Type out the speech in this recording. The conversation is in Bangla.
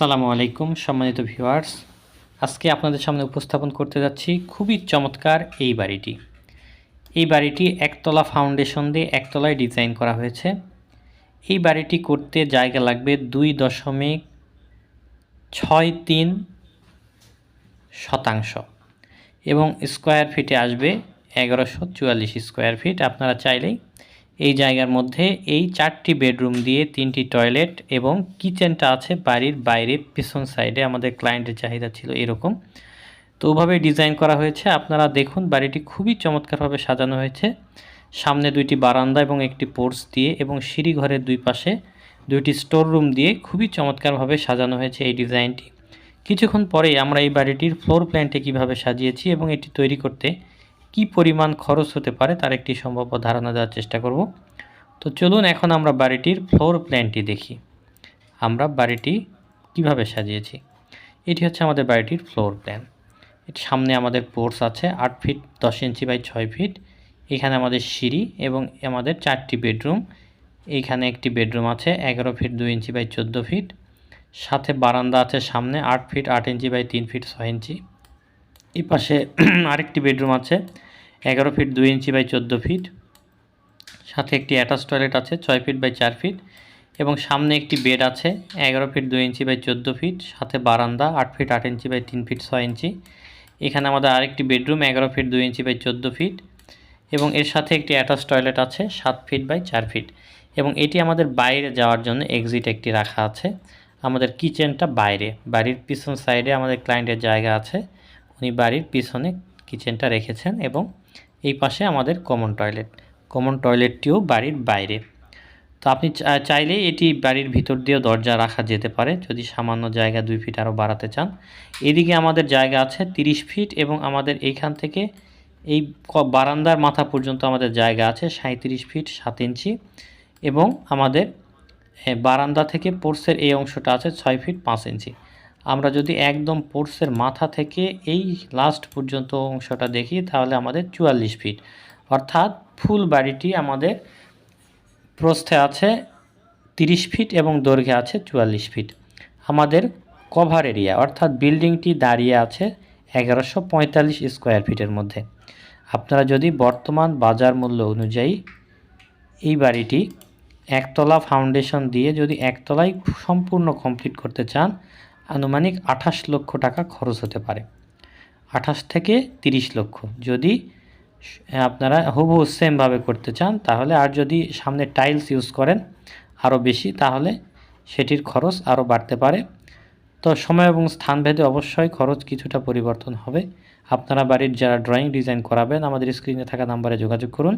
আসসালামু আলাইকুম, সম্মানিত ভিউয়ার্স। আজকে আপনাদের সামনে উপস্থাপন করতে যাচ্ছি খুবই চমৎকার এই বাড়িটি। এই বাড়িটি একতলা ফাউন্ডেশন দিয়ে একতলায় ডিজাইন করা হয়েছে। এই বাড়িটি করতে জায়গা লাগবে দুই দশমিক ছয় তিন শতাংশ এবং স্কোয়ার ফিটে আসবে এগারোশো চুয়াল্লিশ স্কোয়ার ফিট। আপনারা চাইলেই এই জায়গার মধ্যে এই চারটি বেডরুম দিয়ে তিনটি টয়লেট এবং কিচেনটা আছে বাড়ির বাইরে, পিছন সাইডে। আমাদের ক্লায়েন্টের চাহিদা ছিল এরকম। তো ওভাবে ডিজাইন করা হয়েছে। আপনারা দেখুন, বাড়িটি খুবই চমৎকারভাবে সাজানো হয়েছে। সামনে দুইটি বারান্দা এবং একটি পোর্স দিয়ে এবং সিঁড়ি ঘরের দুই পাশে দুইটি স্টোর রুম দিয়ে খুবই চমৎকারভাবে সাজানো হয়েছে এই ডিজাইনটি। কিছুক্ষণ পরেই আমরা এই বাড়িটির ফ্লোর প্ল্যানটি কীভাবে সাজিয়েছি এবং এটি তৈরি করতে কি পরিমাণ খরচ হতে পারে তার একটি সম্ভাব্য ধারণা দেওয়ার চেষ্টা করব। তো চলুন এখন আমরা বাড়িটির ফ্লোর প্ল্যানটি দেখি। আমরা বাড়িটি কীভাবে সাজিয়েছি? এটি হচ্ছে আমাদের বাড়িটির ফ্লোর প্ল্যান সামনে আমাদের পোর্স আছে আট ফিট দশ ইঞ্চি বাই ছয় ফিট এখানে আমাদের সিঁড়ি এবং আমাদের চারটি বেডরুম এইখানে একটি বেডরুম আছে এগারো ফিট দুই ইঞ্চি বাই চোদ্দ ফিট সাথে বারান্দা আছে সামনে আট ফিট আট ইঞ্চি বাই তিন ফিট ছয় ইঞ্চি। এই পাশে আরেকটি বেডরুম আছে, এগারো ফিট দুই ইঞ্চি বাই চোদ্দ ফিট। সাথে একটি অ্যাটাচ টয়লেট আছে, ছয় ফিট বাই চার ফিট এবং সামনে একটি বেড আছে, এগারো ফিট দুই ইঞ্চি বাই চোদ্দ ফিট, সাথে বারান্দা, আট ফিট আট ইঞ্চি বাই তিন ফিট ছয় ইঞ্চি। এখানে আমাদের আরেকটি বেডরুম, এগারো ফিট দুই ইঞ্চি বাই চোদ্দ ফিট এবং এর সাথে একটি অ্যাটাচ টয়লেট আছে, সাত ফিট বাই চার ফিট এবং এটি আমাদের বাইরে যাওয়ার জন্য এক্সিট একটি রাখা আছে। আমাদের কিচেনটা বাইরে, বাড়ির পিছন সাইডে আমাদের ক্লায়েন্টের জায়গা আছে। উনি বাড়ির পিছনে কিচেনটা রেখেছেন এবং এই পাশে আমাদের কমন টয়লেট কমন টয়লেটটিও বাড়ির বাইরে। তো আপনি চাইলে এটি বাড়ির ভিতর দিয়েও দরজা রাখা যেতে পারে, যদি সামান্য জায়গা দুই ফিট আরও বাড়াতে চান। এদিকে আমাদের জায়গা আছে তিরিশ ফিট এবং আমাদের এইখান থেকে এই বারান্দার মাথা পর্যন্ত আমাদের জায়গা আছে সাঁত্রিশ ফিট সাত ইঞ্চি এবং আমাদের বারান্দা থেকে পোর্সের এই অংশটা আছে ছয় ফিট পাঁচ ইঞ্চি। আমরা যদি একদম পোর্সের মাথা থেকে এই লাস্ট পর্যন্ত অংশটা দেখি, তাহলে আমাদের চুয়াল্লিশ ফিট অর্থাৎ ফুল বাড়িটি আমাদের প্রস্থে আছে তিরিশ ফিট এবং দৈর্ঘ্যে আছে চুয়াল্লিশ ফিট আমাদের কভার এরিয়া অর্থাৎ বিল্ডিংটি দাঁড়িয়ে আছে এগারোশো পঁয়তাল্লিশ স্কোয়ার ফিটের মধ্যে। আপনারা যদি বর্তমান বাজার মূল্য অনুযায়ী এই বাড়িটি একতলা ফাউন্ডেশন দিয়ে যদি একতলায় সম্পূর্ণ কমপ্লিট করতে চান আনুমানিক আঠাশ লক্ষ টাকা খরচ হতে পারে। আঠাশ থেকে তিরিশ লক্ষ। যদি আপনারা হুবহু সেমভাবে করতে চান, তাহলে আর যদি সামনে টাইলস ইউজ করেন আরও বেশি, তাহলে সেটির খরচ আরও বাড়তে পারে। তো সময় এবং স্থানভেদে অবশ্যই খরচ কিছুটা পরিবর্তন হবে। আপনারা বাড়ির যারা ড্রয়িং ডিজাইন করাবেন, আমাদের স্ক্রিনে থাকা নাম্বারে যোগাযোগ করুন।